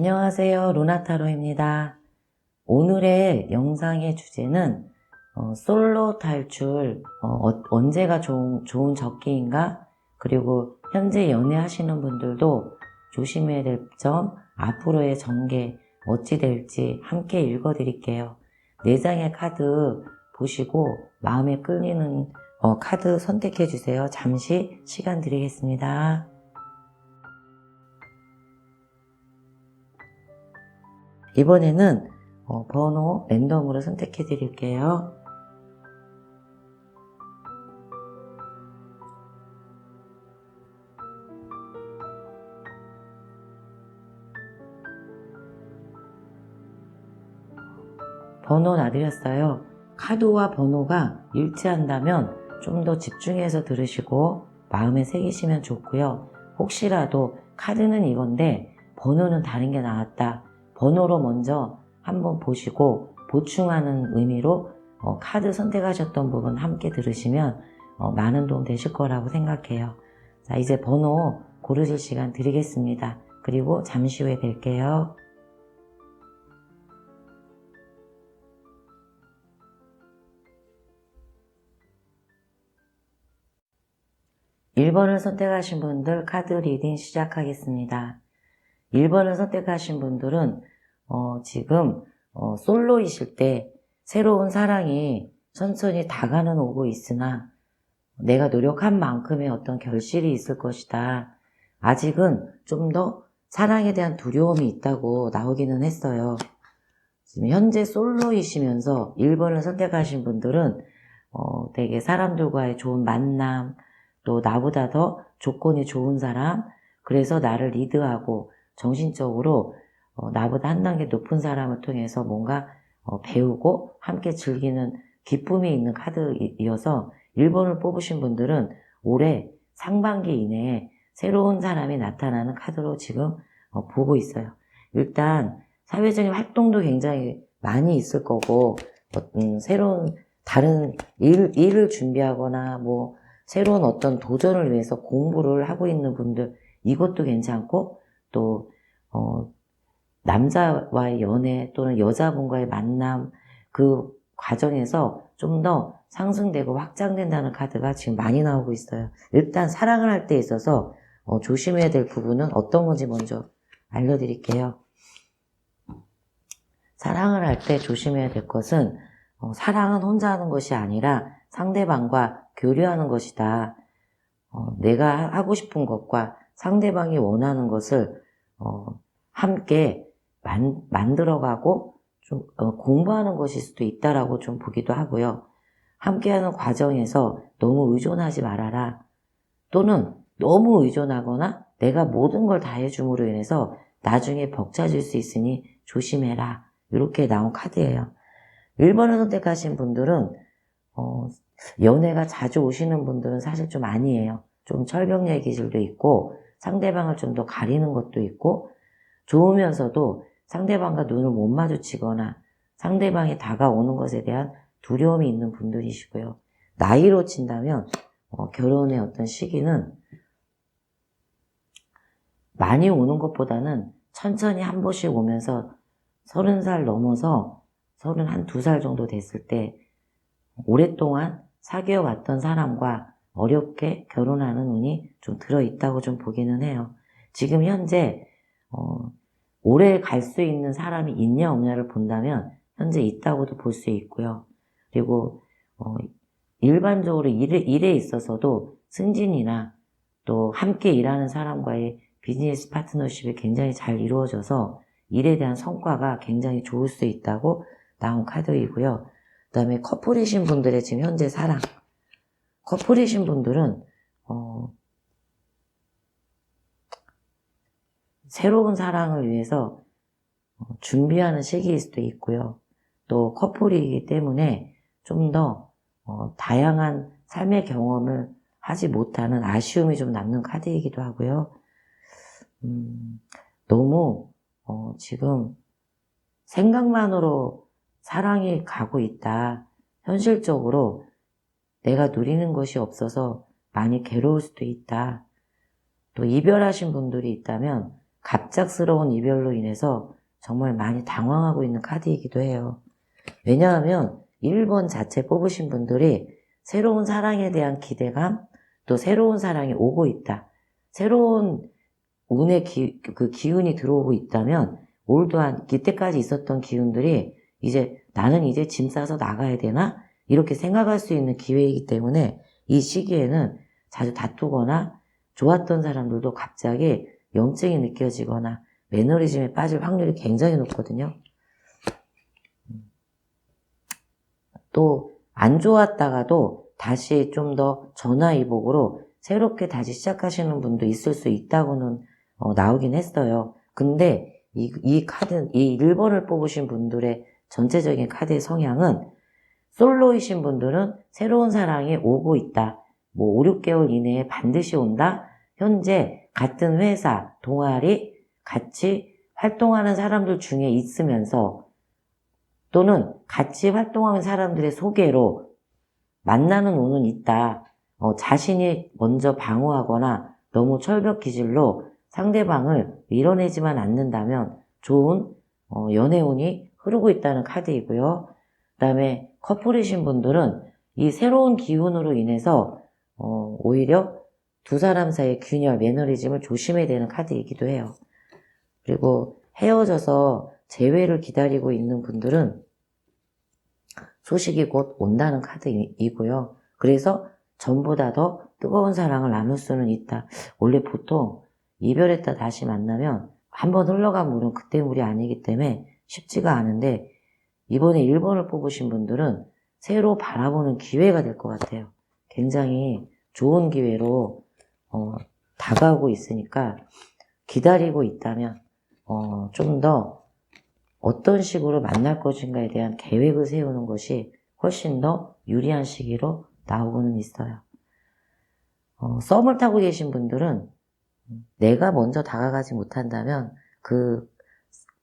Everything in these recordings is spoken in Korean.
안녕하세요. 루나타로입니다. 오늘의 영상의 주제는 어, 솔로 탈출, 어, 언제가 좋은, 좋은 적기인가? 그리고 현재 연애하시는 분들도 조심해야 될 점, 앞으로의 전개, 어찌 될지 함께 읽어 드릴게요. 네 장의 카드 보시고 마음에 끌리는 어, 카드 선택해 주세요. 잠시 시간 드리겠습니다. 이번에는 어, 번호 랜덤으로 선택해 드릴게요. 번호 놔드렸어요. 카드와 번호가 일치한다면 좀 더 집중해서 들으시고 마음에 새기시면 좋고요. 혹시라도 카드는 이건데 번호는 다른 게 나왔다. 번호로 먼저 한번 보시고 보충하는 의미로 어, 카드 선택하셨던 부분 함께 들으시면 어, 많은 도움 되실 거라고 생각해요. 자, 이제 번호 고르실 시간 드리겠습니다. 그리고 잠시 후에 뵐게요. 1번을 선택하신 분들 카드 리딩 시작하겠습니다. 1번을 선택하신 분들은 어, 지금 어, 솔로이실 때 새로운 사랑이 천천히 다가는 오고 있으나 내가 노력한 만큼의 어떤 결실이 있을 것이다. 아직은 좀 더 사랑에 대한 두려움이 있다고 나오기는 했어요. 지금 현재 솔로이시면서 1번을 선택하신 분들은 어, 되게 사람들과의 좋은 만남, 또 나보다 더 조건이 좋은 사람, 그래서 나를 리드하고 정신적으로 어, 나보다 한 단계 높은 사람을 통해서 뭔가 어, 배우고 함께 즐기는 기쁨이 있는 카드이어서 1번을 뽑으신 분들은 올해 상반기 이내에 새로운 사람이 나타나는 카드로 지금 어, 보고 있어요. 일단 사회적인 활동도 굉장히 많이 있을 거고 음, 새로운 다른 일, 일을 준비하거나 뭐 새로운 어떤 도전을 위해서 공부를 하고 있는 분들 이것도 괜찮고 또 어, 남자와의 연애 또는 여자분과의 만남 그 과정에서 좀 더 상승되고 확장된다는 카드가 지금 많이 나오고 있어요. 일단 사랑을 할 때 있어서 어, 조심해야 될 부분은 어떤 건지 먼저 알려드릴게요. 사랑을 할 때 조심해야 될 것은 어, 사랑은 혼자 하는 것이 아니라 상대방과 교류하는 것이다. 어, 내가 하고 싶은 것과 상대방이 원하는 것을 어, 함께 만, 만들어가고 좀 어, 공부하는 것일 수도 있다라고 좀 보기도 하고요. 함께하는 과정에서 너무 의존하지 말아라. 또는 너무 의존하거나 내가 모든 걸 다 해줌으로 인해서 나중에 벅차질 수 있으니 조심해라. 이렇게 나온 카드예요. 1번을 선택하신 분들은 어, 연애가 자주 오시는 분들은 사실 좀 아니에요. 좀 철벽의 기질도 있고 상대방을 좀 더 가리는 것도 있고 좋으면서도 상대방과 눈을 못 마주치거나 상대방이 다가오는 것에 대한 두려움이 있는 분들이시고요. 나이로 친다면 어, 결혼의 어떤 시기는 많이 오는 것보다는 천천히 한 번씩 오면서 서른 살 넘어서 서른 한 두 살 정도 됐을 때 오랫동안 사귀어 왔던 사람과 어렵게 결혼하는 운이 좀 들어있다고 좀 보기는 해요. 지금 현재 어, 오래 갈 수 있는 사람이 있냐 없냐를 본다면 현재 있다고도 볼 수 있고요. 그리고 어, 일반적으로 일에, 일에 있어서도 승진이나 또 함께 일하는 사람과의 비즈니스 파트너십이 굉장히 잘 이루어져서 일에 대한 성과가 굉장히 좋을 수 있다고 나온 카드이고요. 그 다음에 커플이신 분들의 지금 현재 사랑. 커플이신 분들은, 어, 새로운 사랑을 위해서 어, 준비하는 시기일 수도 있고요. 또 커플이기 때문에 좀더 어, 다양한 삶의 경험을 하지 못하는 아쉬움이 좀 남는 카드이기도 하고요. 음, 너무 어, 지금 생각만으로 사랑이 가고 있다. 현실적으로 내가 누리는 것이 없어서 많이 괴로울 수도 있다. 또 이별하신 분들이 있다면 갑작스러운 이별로 인해서 정말 많이 당황하고 있는 카드이기도 해요. 왜냐하면 1번 자체 뽑으신 분들이 새로운 사랑에 대한 기대감, 또 새로운 사랑이 오고 있다. 새로운 운의 기, 그 기운이 들어오고 있다면 올드한 이때까지 있었던 기운들이 이제 나는 이제 짐 싸서 나가야 되나? 이렇게 생각할 수 있는 기회이기 때문에 이 시기에는 자주 다투거나 좋았던 사람들도 갑자기 염증이 느껴지거나 매너리즘에 빠질 확률이 굉장히 높거든요. 또 안 좋았다가도 다시 좀 더 전화위복으로 새롭게 다시 시작하시는 분도 있을 수 있다고는 어, 나오긴 했어요. 근데 이, 이 카드, 이 1번을 뽑으신 분들의 전체적인 카드의 성향은 솔로이신 분들은 새로운 사랑이 오고 있다. 뭐 5, 6개월 이내에 반드시 온다. 현재 같은 회사, 동아리, 같이 활동하는 사람들 중에 있으면서 또는 같이 활동하는 사람들의 소개로 만나는 운은 있다. 어, 자신이 먼저 방어하거나 너무 철벽 기질로 상대방을 밀어내지만 않는다면 좋은 어, 연애운이 흐르고 있다는 카드이고요. 그 다음에 커플이신 분들은 이 새로운 기운으로 인해서 어, 오히려 두 사람 사이의 균열, 매너리즘을 조심해야 되는 카드이기도 해요. 그리고 헤어져서 재회를 기다리고 있는 분들은 소식이 곧 온다는 카드이고요. 그래서 전보다 더 뜨거운 사랑을 나눌 수는 있다. 원래 보통 이별했다 다시 만나면 한 번 흘러간 물은 그때 물이 아니기 때문에 쉽지가 않은데 이번에 1번을 뽑으신 분들은 새로 바라보는 기회가 될 것 같아요. 굉장히 좋은 기회로 어, 다가오고 있으니까 기다리고 있다면 어, 좀 더 어떤 식으로 만날 것인가에 대한 계획을 세우는 것이 훨씬 더 유리한 시기로 나오고는 있어요. 어, 썸을 타고 계신 분들은 내가 먼저 다가가지 못한다면 그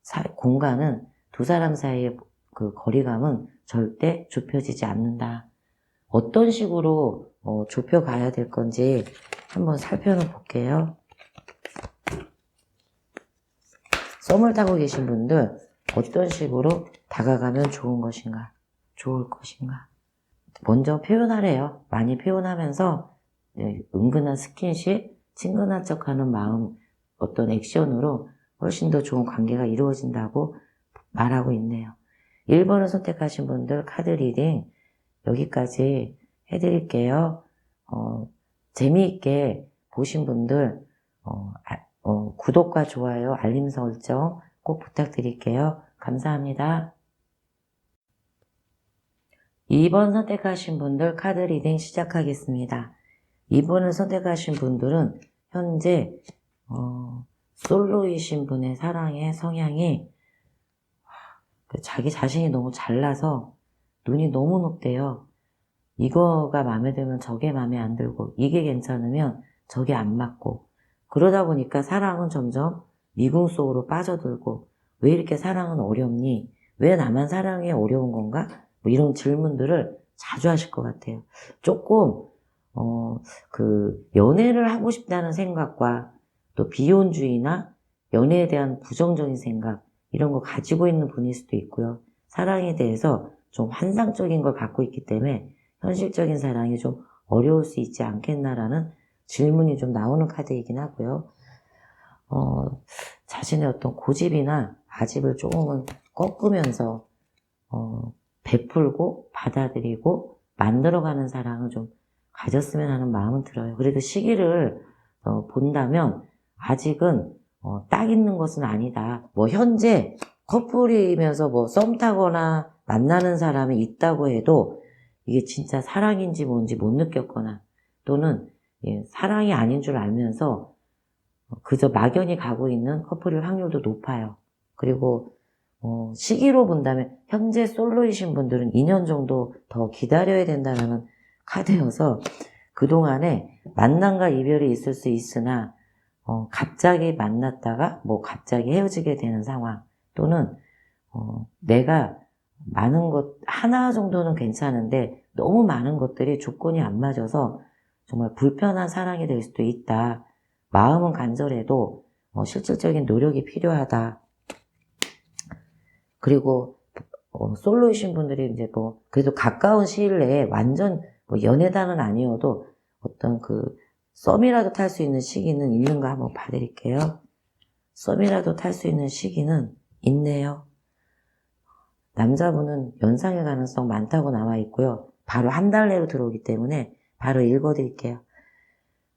사- 공간은 두 사람 사이의 그 거리감은 절대 좁혀지지 않는다. 어떤 식으로 어, 좁혀가야 될 건지 한번 살펴는 볼게요. 썸을 타고 계신 분들 어떤 식으로 다가가면 좋은 것인가, 좋을 것인가. 먼저 표현하래요. 많이 표현하면서 네, 은근한 스킨십, 친근한 척하는 마음, 어떤 액션으로 훨씬 더 좋은 관계가 이루어진다고 말하고 있네요. 1번을 선택하신 분들 카드 리딩 여기까지 해드릴게요. 어, 재미있게 보신 분들 어, 아- 어, 구독과 좋아요, 알림 설정 꼭 부탁드릴게요. 감사합니다. 2번 선택하신 분들 카드 리딩 시작하겠습니다. 2번을 선택하신 분들은 현재 어, 솔로이신 분의 사랑의 성향이 그 자기 자신이 너무 잘나서 눈이 너무 높대요. 이거가 마음에 들면 저게 마음에 안 들고 이게 괜찮으면 저게 안 맞고 그러다 보니까 사랑은 점점 미궁 속으로 빠져들고 왜 이렇게 사랑은 어렵니? 왜 나만 사랑이 어려운 건가? 뭐 이런 질문들을 자주 하실 것 같아요. 조금 어, 그 연애를 하고 싶다는 생각과 또 비혼주의나 연애에 대한 부정적인 생각 이런 거 가지고 있는 분일 수도 있고요. 사랑에 대해서 좀 환상적인 걸 갖고 있기 때문에 현실적인 사랑이 좀 어려울 수 있지 않겠나라는 질문이 좀 나오는 카드이긴 하고요. 어, 자신의 어떤 고집이나 아집을 조금은 꺾으면서 어, 베풀고 받아들이고 만들어가는 사랑을 좀 가졌으면 하는 마음은 들어요. 그래도 시기를 어, 본다면 아직은 어, 딱 있는 것은 아니다. 뭐 현재 커플이면서 뭐 썸 타거나 만나는 사람이 있다고 해도 이게 진짜 사랑인지 뭔지 못 느꼈거나 또는 예, 사랑이 아닌 줄 알면서 그저 막연히 가고 있는 커플일 확률도 높아요. 그리고 어, 시기로 본다면 현재 솔로이신 분들은 2년 정도 더 기다려야 된다는 카드여서 그동안에 만남과 이별이 있을 수 있으나 어, 갑자기 만났다가 뭐 갑자기 헤어지게 되는 상황 또는 어, 내가 많은 것 하나 정도는 괜찮은데 너무 많은 것들이 조건이 안 맞아서 정말 불편한 사랑이 될 수도 있다. 마음은 간절해도 어, 실질적인 노력이 필요하다. 그리고 어, 솔로이신 분들이 이제 뭐 그래도 가까운 시일 내에 완전 뭐 연애단은 아니어도 어떤 그 썸이라도 탈 수 있는 시기는 있는가 한번 봐드릴게요. 썸이라도 탈 수 있는 시기는 있네요. 남자분은 연상의 가능성 많다고 나와 있고요. 바로 한 달 내로 들어오기 때문에 바로 읽어드릴게요.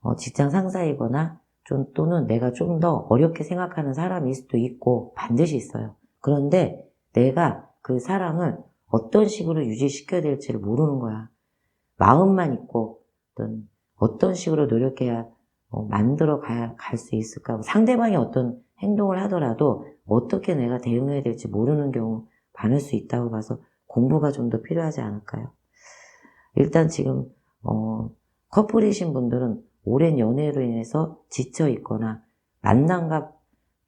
어, 직장 상사이거나 좀 또는 내가 좀 더 어렵게 생각하는 사람일 수도 있고 반드시 있어요. 그런데 내가 그 사랑을 어떤 식으로 유지시켜야 될지를 모르는 거야. 마음만 있고 어떤 어떤 식으로 노력해야 어, 만들어 갈 수 있을까? 상대방이 어떤 행동을 하더라도 어떻게 내가 대응해야 될지 모르는 경우 많을 수 있다고 봐서 공부가 좀 더 필요하지 않을까요? 일단 지금 어, 커플이신 분들은 오랜 연애로 인해서 지쳐 있거나 만남과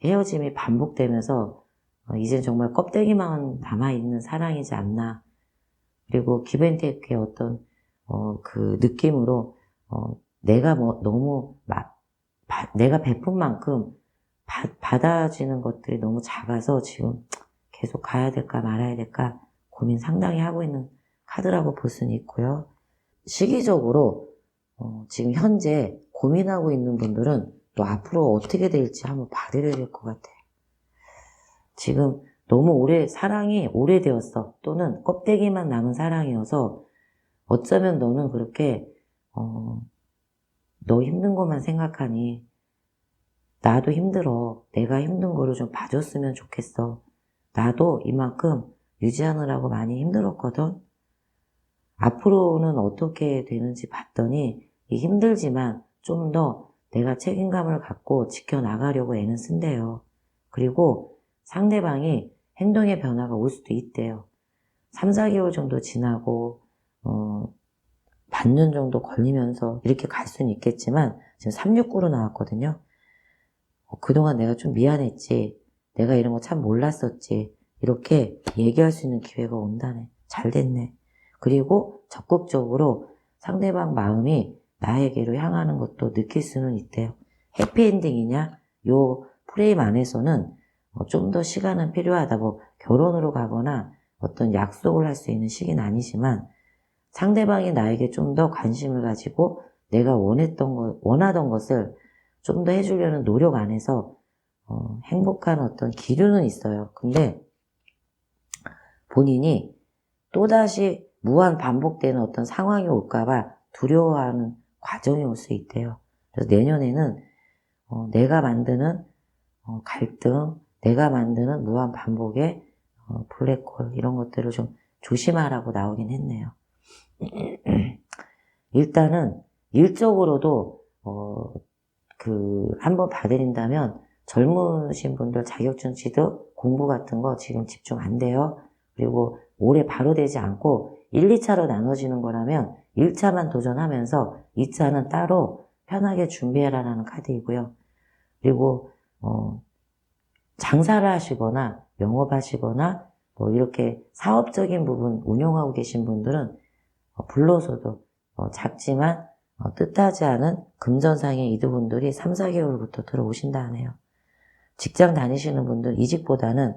헤어짐이 반복되면서 어, 이젠 정말 껍데기만 남아있는 사랑이지 않나. 그리고 기벤테크의 어떤 어, 그 느낌으로 어, 내가 뭐 너무 마, 바- 내가 베푼 만큼 바- 받아지는 것들이 너무 작아서 지금 계속 가야 될까 말아야 될까 고민 상당히 하고 있는 카드라고 볼 수는 있고요. 시기적으로 어, 지금 현재 고민하고 있는 분들은 또 앞으로 어떻게 될지 한번 봐드려야 될 것 같아요. 지금 너무 오래 사랑이 오래되었어 또는 껍데기만 남은 사랑이어서 어쩌면 너는 그렇게 어, 너 힘든 것만 생각하니 나도 힘들어 내가 힘든 거를 좀 봐줬으면 좋겠어 나도 이만큼 유지하느라고 많이 힘들었거든 앞으로는 어떻게 되는지 봤더니 이 힘들지만 좀 더 내가 책임감을 갖고 지켜나가려고 애는 쓴대요. 그리고 상대방이 행동의 변화가 올 수도 있대요. 3, 4개월 정도 지나고 어, 반년 정도 걸리면서 이렇게 갈 수는 있겠지만 지금 369로 나왔거든요. 어, 그동안 내가 좀 미안했지. 내가 이런 거 참 몰랐었지. 이렇게 얘기할 수 있는 기회가 온다네. 잘 됐네. 그리고 적극적으로 상대방 마음이 나에게로 향하는 것도 느낄 수는 있대요. 해피엔딩이냐? 요 프레임 안에서는 어, 좀더 시간은 필요하다. 뭐 결혼으로 가거나 어떤 약속을 할 수 있는 시기는 아니지만 상대방이 나에게 좀 더 관심을 가지고 내가 원했던 것, 원하던 것을 좀 더 해주려는 노력 안에서 어, 행복한 어떤 기류는 있어요. 근데 본인이 또다시 무한 반복되는 어떤 상황이 올까봐 두려워하는 과정이 올 수 있대요. 그래서 내년에는 어, 내가 만드는 어, 갈등, 내가 만드는 무한 반복의 어, 블랙홀 이런 것들을 좀 조심하라고 나오긴 했네요. 일단은 일적으로도 어, 그 한번 봐드린다면 젊으신 분들 자격증 취득 공부 같은 거 지금 집중 안 돼요. 그리고 올해 바로 되지 않고 1, 2차로 나눠지는 거라면 1차만 도전하면서 2차는 따로 편하게 준비해라라는 카드이고요. 그리고 어, 장사를 하시거나 영업하시거나 뭐 이렇게 사업적인 부분 운영하고 계신 분들은 어, 불로소도 어, 작지만 어, 뜻하지 않은 금전상의 이득분들이 3, 4개월부터 들어오신다 하네요. 직장 다니시는 분들 이직보다는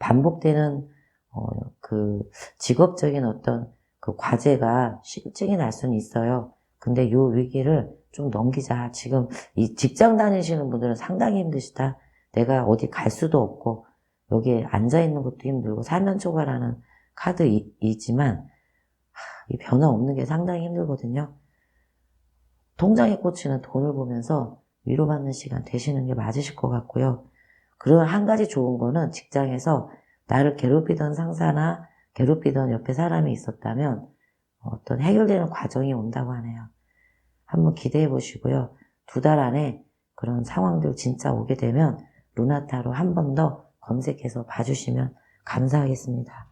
반복되는 어, 그 직업적인 어떤 그 과제가 실증이 날 수는 있어요. 근데 요 위기를 좀 넘기자. 지금 이 직장 다니시는 분들은 상당히 힘드시다. 내가 어디 갈 수도 없고 여기에 앉아 있는 것도 힘들고 사면 초과라는 카드이지만 이 변화 없는 게 상당히 힘들거든요. 통장에 꽂히는 돈을 보면서 위로받는 시간 되시는 게 맞으실 것 같고요. 그리고 한 가지 좋은 거는 직장에서 나를 괴롭히던 상사나 괴롭히던 옆에 사람이 있었다면 어떤 해결되는 과정이 온다고 하네요. 한번 기대해 보시고요. 두 달 안에 그런 상황들 진짜 오게 되면 루나타로 한 번 더 검색해서 봐주시면 감사하겠습니다.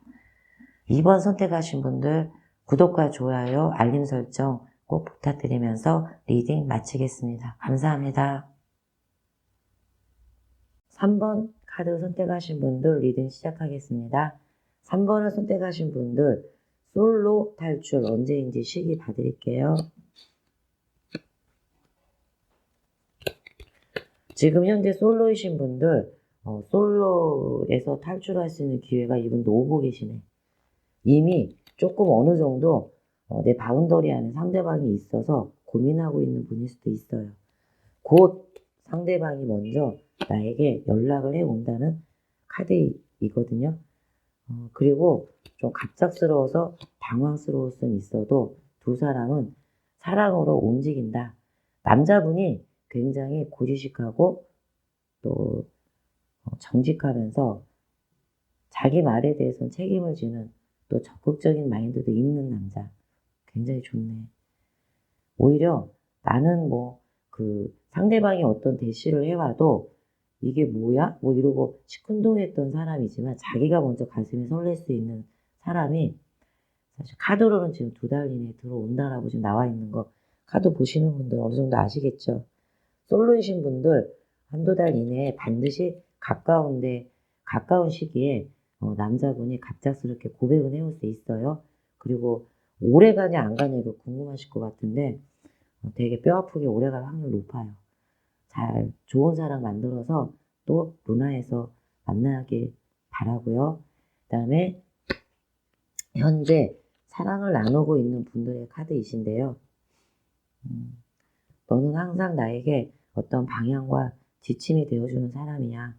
2번 선택하신 분들 구독과 좋아요, 알림 설정 꼭 부탁드리면서 리딩 마치겠습니다. 감사합니다. 3번 카드 선택하신 분들 리딩 시작하겠습니다. 3번을 선택하신 분들 솔로 탈출 언제인지 시기 봐드릴게요. 지금 현재 솔로이신 분들, 어, 솔로에서 탈출할 수 있는 기회가 이분도 오고 계시네. 이미 조금 어느 정도 어, 내 바운더리 안에 상대방이 있어서 고민하고 있는 분일 수도 있어요. 곧 상대방이 먼저 나에게 연락을 해 온다는 카드이거든요. 어, 그리고 좀 갑작스러워서 당황스러울 수는 있어도 두 사람은 사랑으로 움직인다. 남자분이 굉장히 고지식하고 또 어, 정직하면서 자기 말에 대해서는 책임을 지는 또 적극적인 마인드도 있는 남자. 굉장히 좋네. 오히려 나는 뭐 그 상대방이 어떤 대시를 해와도 이게 뭐야? 뭐 이러고 시큰둥했던 사람이지만 자기가 먼저 가슴이 설렐 수 있는 사람이 사실 카드로는 지금 두 달 이내에 들어온다라고 지금 나와 있는 거 카드 보시는 분들 어느 정도 아시겠죠? 솔로이신 분들 한두 달 이내에 반드시 가까운데 가까운 시기에 어, 남자분이 갑작스럽게 고백을 해올 수 있어요. 그리고 오래 가냐 안 가냐 이거 궁금하실 것 같은데 어, 되게 뼈 아프게 오래 갈 확률 높아요. 잘 좋은 사랑 만들어서 또 루나에서 만나길 바라고요. 그다음에 현재 사랑을 나누고 있는 분들의 카드이신데요. 음, 너는 항상 나에게 어떤 방향과 지침이 되어주는 사람이야.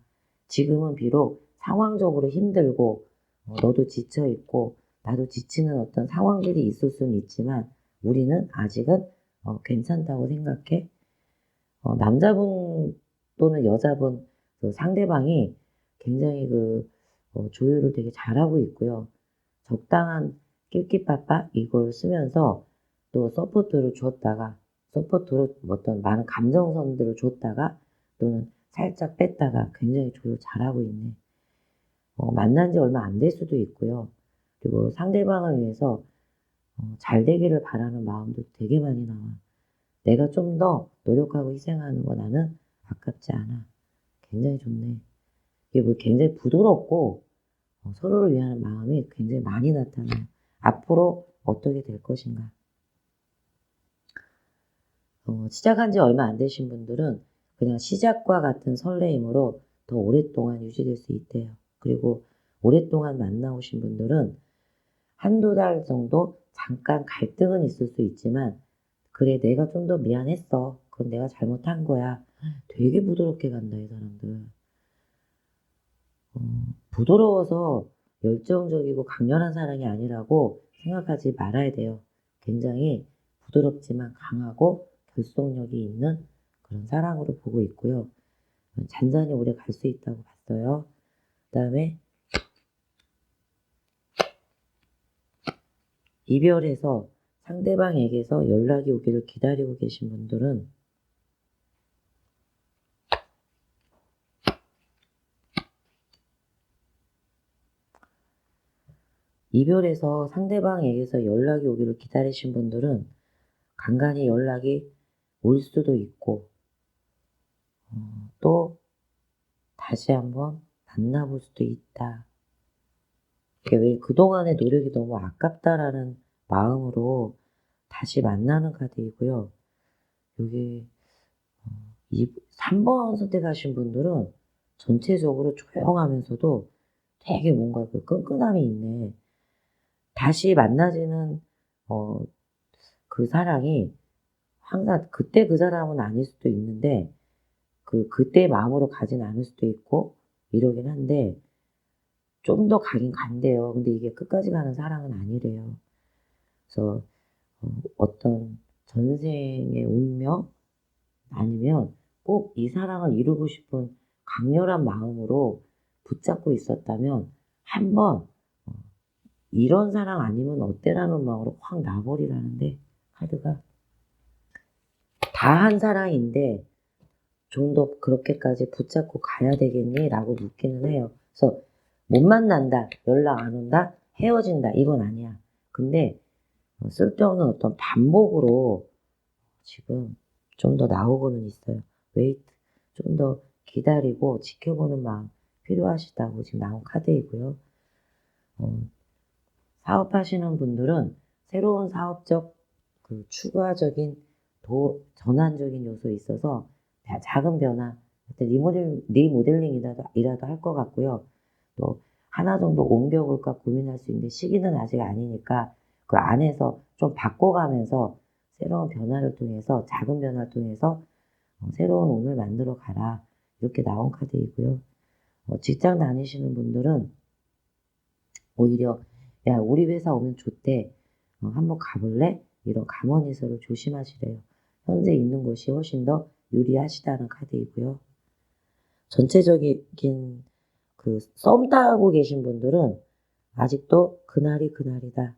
지금은 비록 상황적으로 힘들고 어, 너도 지쳐 있고 나도 지치는 어떤 상황들이 있을 수는 있지만 우리는 아직은 어, 괜찮다고 생각해. 어, 남자분 또는 여자분 그 상대방이 굉장히 그 어, 조율을 되게 잘하고 있고요. 적당한 낄끼빠빠 이걸 쓰면서 또 서포트를 줬다가 서포트로 어떤 많은 감정선들을 줬다가 또는 살짝 뺐다가 굉장히 조율 잘하고 있네. 어, 만난 지 얼마 안 될 수도 있고요. 그리고 상대방을 위해서 어, 잘 되기를 바라는 마음도 되게 많이 나와. 내가 좀 더 노력하고 희생하는 거 나는 아깝지 않아. 굉장히 좋네. 이게 뭐 굉장히 부드럽고 어, 서로를 위하는 마음이 굉장히 많이 나타나요. 앞으로 어떻게 될 것인가. 어, 시작한 지 얼마 안 되신 분들은 그냥 시작과 같은 설레임으로 더 오랫동안 유지될 수 있대요. 그리고 오랫동안 만나오신 분들은 한두 달 정도 잠깐 갈등은 있을 수 있지만 그래 내가 좀 더 미안했어. 그건 내가 잘못한 거야. 되게 부드럽게 간다 이 사람들. 어, 부드러워서 열정적이고 강렬한 사랑이 아니라고 생각하지 말아야 돼요. 굉장히 부드럽지만 강하고 결속력이 있는 그런 사랑으로 보고 있고요. 잔잔히 오래 갈 수 있다고 봤어요. 그 다음에 이별해서 상대방에게서 연락이 오기를 기다리고 계신 분들은 이별해서 상대방에게서 연락이 오기를 기다리신 분들은 간간히 연락이 올 수도 있고 어, 또 다시 한번 만나볼 수도 있다. 왜 그동안의 노력이 너무 아깝다라는 마음으로 다시 만나는 카드이고요. 여기 어, 이 3번 선택하신 분들은 전체적으로 조용하면서도 되게 뭔가 그 끈끈함이 있네. 다시 만나지는 어, 그 사랑이 항상 그때 그 사람은 아닐 수도 있는데 그 그때 마음으로 가진 않을 수도 있고 이러긴 한데 좀 더 가긴 간대요. 근데 이게 끝까지 가는 사랑은 아니래요. 그래서 어, 어떤 전생의 운명 아니면 꼭 이 사랑을 이루고 싶은 강렬한 마음으로 붙잡고 있었다면 한번 어, 이런 사랑 아니면 어때라는 마음으로 확 나버리라는데 카드가 다 한 사랑인데 좀 더 그렇게까지 붙잡고 가야 되겠니? 라고 묻기는 해요. 그래서 못 만난다, 연락 안 온다, 헤어진다 이건 아니야. 근데 어, 쓸데없는 어떤 반복으로 지금 좀 더 나오고는 있어요. 웨이트 좀 더 기다리고 지켜보는 마음 필요하시다고 지금 나온 카드이고요. 어, 사업하시는 분들은 새로운 사업적 그 추가적인 도, 전환적인 요소에 있어서 작은 변화 리모델, 리모델링이라도 이라도 할것 같고요. 또 하나 정도 옮겨볼까 고민할 수 있는데 시기는 아직 아니니까 그 안에서 좀 바꿔가면서 새로운 변화를 통해서 작은 변화를 통해서 어, 새로운 운을 만들어 가라 이렇게 나온 카드이고요. 어, 직장 다니시는 분들은 오히려 야 우리 회사 오면 좋대 어, 한번 가볼래? 이런 감언이설을 조심하시래요. 현재 있는 곳이 훨씬 더 유리하시다는 카드이고요. 전체적인 그 썸 타고 계신 분들은 아직도 그날이 그날이다.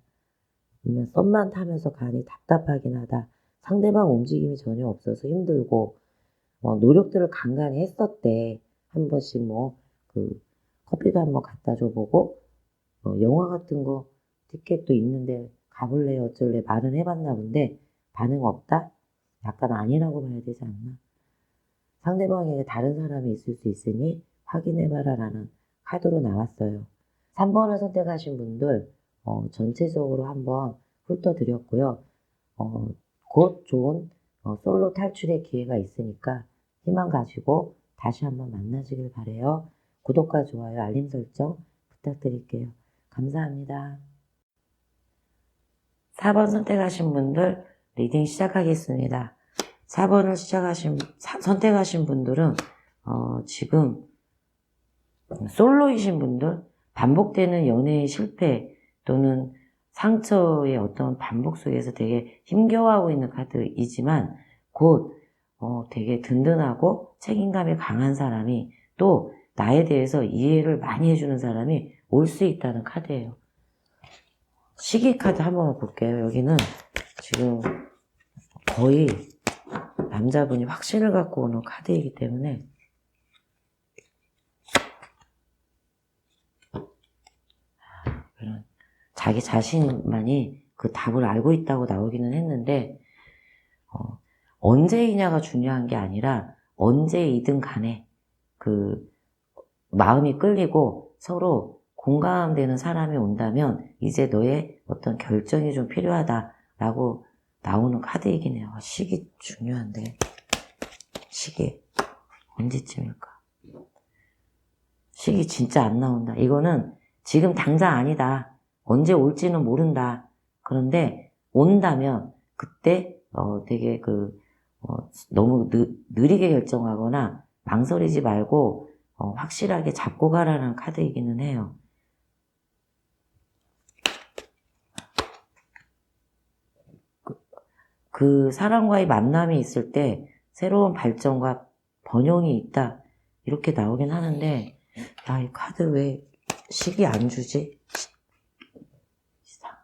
아니면 썸만 타면서 간이 답답하긴 하다. 상대방 움직임이 전혀 없어서 힘들고 어, 노력들을 간간히 했었대. 한 번씩 뭐 그 커피도 한번 갖다 줘보고 어, 영화 같은 거 티켓도 있는데 가볼래 어쩔래 말은 해봤나 본데 반응 없다? 약간 아니라고 봐야 되지 않나? 상대방에게 다른 사람이 있을 수 있으니 확인해봐라 라는 카드로 나왔어요. 3번을 선택하신 분들 어, 전체적으로 한번 훑어드렸고요. 어, 곧 좋은 어, 솔로 탈출의 기회가 있으니까 희망 가지고 다시 한번 만나시길 바래요. 구독과 좋아요, 알림 설정 부탁드릴게요. 감사합니다. 4번 선택하신 분들 리딩 시작하겠습니다. 4번을 시작하신 사- 선택하신 분들은 어, 지금 솔로이신 분들 반복되는 연애의 실패 또는 상처의 어떤 반복 속에서 되게 힘겨워하고 있는 카드이지만 곧 어, 되게 든든하고 책임감이 강한 사람이 또 나에 대해서 이해를 많이 해주는 사람이 올 수 있다는 카드예요. 시기 카드 한번 볼게요. 여기는 지금 거의 남자분이 확신을 갖고 오는 카드이기 때문에 그런 자기 자신만이 그 답을 알고 있다고 나오기는 했는데 어, 언제이냐가 중요한 게 아니라 언제이든 간에 그 마음이 끌리고 서로 공감되는 사람이 온다면 이제 너의 어떤 결정이 좀 필요하다라고 나오는 카드이긴 해요. 시기 중요한데 시기 언제쯤일까? 시기 진짜 안 나온다. 이거는 지금 당장 아니다. 언제 올지는 모른다. 그런데 온다면 그때 어 되게 그 어, 너무 느, 느리게 결정하거나 망설이지 말고 어, 확실하게 잡고 가라는 카드이기는 해요. 그, 그 사람과의 만남이 있을 때 새로운 발전과 번영이 있다. 이렇게 나오긴 하는데, 야, 이 카드 왜 식이 안 주지? 이상하네.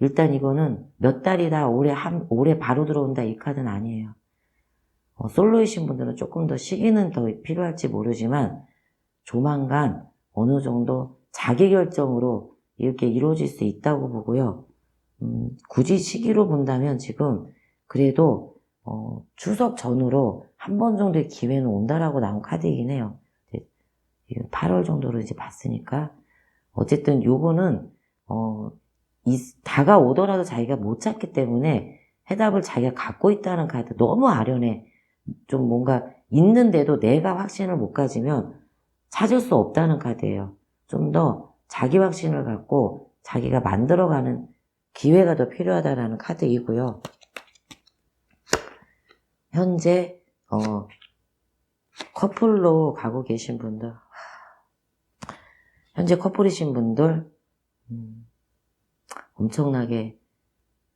일단 이거는 몇 달이다, 올해 한, 올해 바로 들어온다 이 카드는 아니에요. 어, 솔로이신 분들은 조금 더 시기는 더 필요할지 모르지만 조만간 어느 정도 자기 결정으로 이렇게 이루어질 수 있다고 보고요. 음, 굳이 시기로 본다면 지금 그래도 어, 추석 전후로 한 번 정도의 기회는 온다라고 나온 카드이긴 해요. 이제 8월 정도로 이제 봤으니까 어쨌든 요거는 어, 이, 다가오더라도 자기가 못 찾기 때문에 해답을 자기가 갖고 있다는 카드 너무 아련해. 좀 뭔가 있는데도 내가 확신을 못 가지면 찾을 수 없다는 카드예요. 좀 더 자기 확신을 갖고 자기가 만들어가는 기회가 더 필요하다라는 카드이고요. 현재 어, 커플로 가고 계신 분들, 현재 커플이신 분들 음, 엄청나게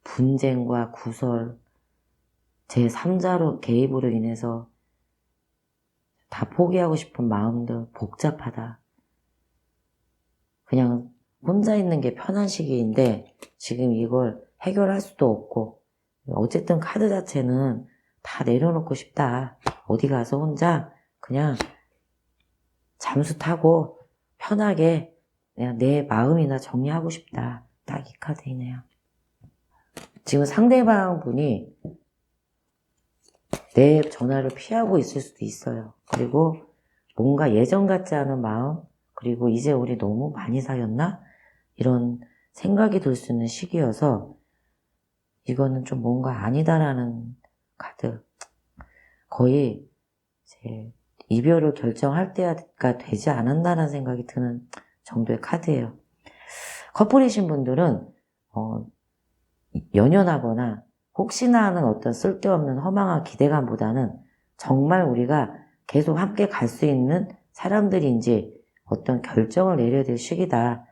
분쟁과 구설, 제3자로 개입으로 인해서 다 포기하고 싶은 마음도 복잡하다. 그냥 혼자 있는 게 편한 시기인데 지금 이걸 해결할 수도 없고 어쨌든 카드 자체는 다 내려놓고 싶다. 어디 가서 혼자 그냥 잠수 타고 편하게 그냥 내 마음이나 정리하고 싶다. 딱이 카드이네요. 지금 상대방 분이 내 전화를 피하고 있을 수도 있어요. 그리고 뭔가 예전 같지 않은 마음, 그리고 이제 우리 너무 많이 사귀었나? 이런 생각이 들 수 있는 시기여서 이거는 좀 뭔가 아니다라는 카드. 거의 이제 이별을 결정할 때가 되지 않았나라는 생각이 드는 정도의 카드예요. 커플이신 분들은 어, 연연하거나 혹시나 하는 어떤 쓸데없는 허망한 기대감보다는 정말 우리가 계속 함께 갈 수 있는 사람들인지 어떤 결정을 내려야 될 시기다.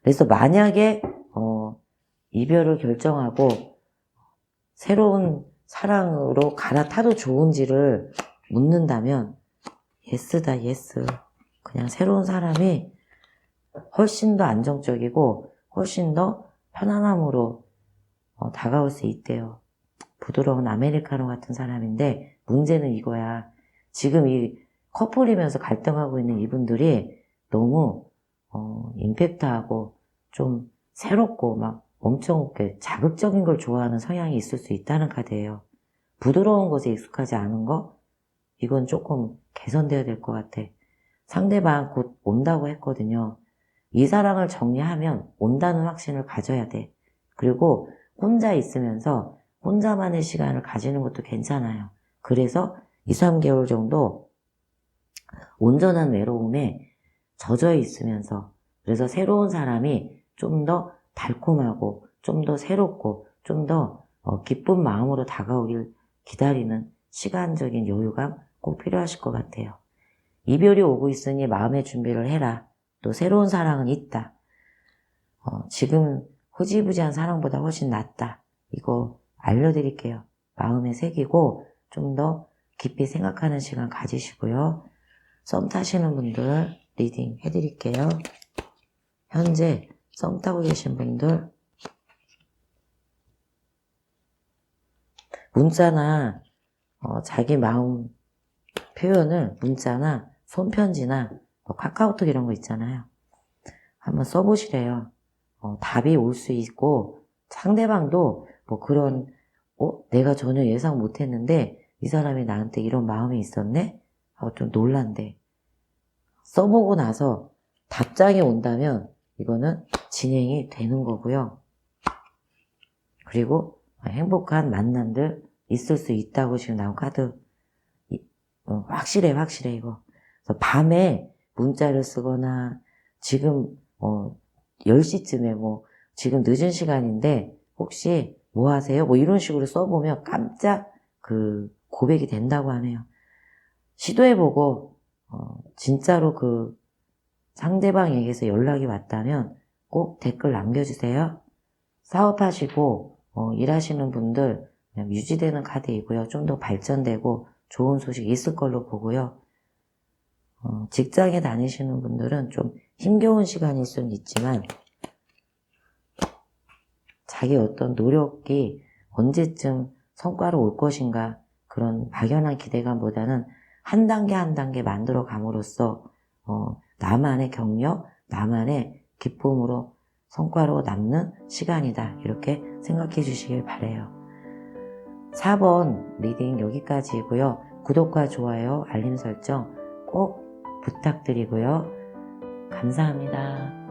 그래서 만약에 어, 이별을 결정하고 새로운 사랑으로 갈아타도 좋은지를 묻는다면 예스다 예스. 그냥 새로운 사람이 훨씬 더 안정적이고 훨씬 더 편안함으로 어, 다가올 수 있대요. 부드러운 아메리카노 같은 사람인데 문제는 이거야. 지금 이 커플이면서 갈등하고 있는 이분들이 너무 어, 임팩트하고 좀 새롭고 막 엄청 자극적인 걸 좋아하는 성향이 있을 수 있다는 카드예요. 부드러운 것에 익숙하지 않은 거 이건 조금 개선돼야 될 것 같아. 상대방 곧 온다고 했거든요. 이 사랑을 정리하면 온다는 확신을 가져야 돼. 그리고 혼자 있으면서 혼자만의 시간을 가지는 것도 괜찮아요. 그래서 2, 3개월 정도 온전한 외로움에 젖어 있으면서 그래서 새로운 사람이 좀 더 달콤하고 좀 더 새롭고 좀더 어, 기쁜 마음으로 다가오길 기다리는 시간적인 여유감 꼭 필요하실 것 같아요. 이별이 오고 있으니 마음의 준비를 해라. 또 새로운 사랑은 있다. 어, 지금 흐지부지한 사랑보다 훨씬 낫다. 이거 알려드릴게요. 마음에 새기고 좀 더 깊이 생각하는 시간 가지시고요. 썸 타시는 분들 리딩 해드릴게요. 현재 썸 타고 계신 분들 문자나 어, 자기 마음 표현을 문자나 손편지나 뭐 카카오톡 이런 거 있잖아요. 한번 써보시래요. 어, 답이 올 수 있고 상대방도 뭐 그런 어 내가 전혀 예상 못했는데 이 사람이 나한테 이런 마음이 있었네 하고 좀 놀란대. 써보고 나서 답장이 온다면 이거는 진행이 되는 거고요. 그리고 행복한 만남들 있을 수 있다고 지금 나온 카드 이- 어, 확실해 확실해 이거. 밤에 문자를 쓰거나 지금 어 10시쯤에 뭐 지금 늦은 시간인데 혹시 뭐 하세요? 뭐 이런 식으로 써보면 깜짝 그 고백이 된다고 하네요. 시도해보고 어, 진짜로 그 상대방에게서 연락이 왔다면 꼭 댓글 남겨주세요. 사업하시고 어, 일하시는 분들 유지되는 카드이고요. 좀 더 발전되고 좋은 소식 있을 걸로 보고요. 어, 직장에 다니시는 분들은 좀 힘겨운 시간일 수는 있지만 자기 어떤 노력이 언제쯤 성과로 올 것인가 그런 막연한 기대감보다는 한 단계 한 단계 만들어 감으로써 어, 나만의 경력, 나만의 기쁨으로 성과로 남는 시간이다. 이렇게 생각해 주시길 바래요. 4번 리딩 여기까지이고요. 구독과 좋아요, 알림 설정 꼭 부탁드리고요. 감사합니다.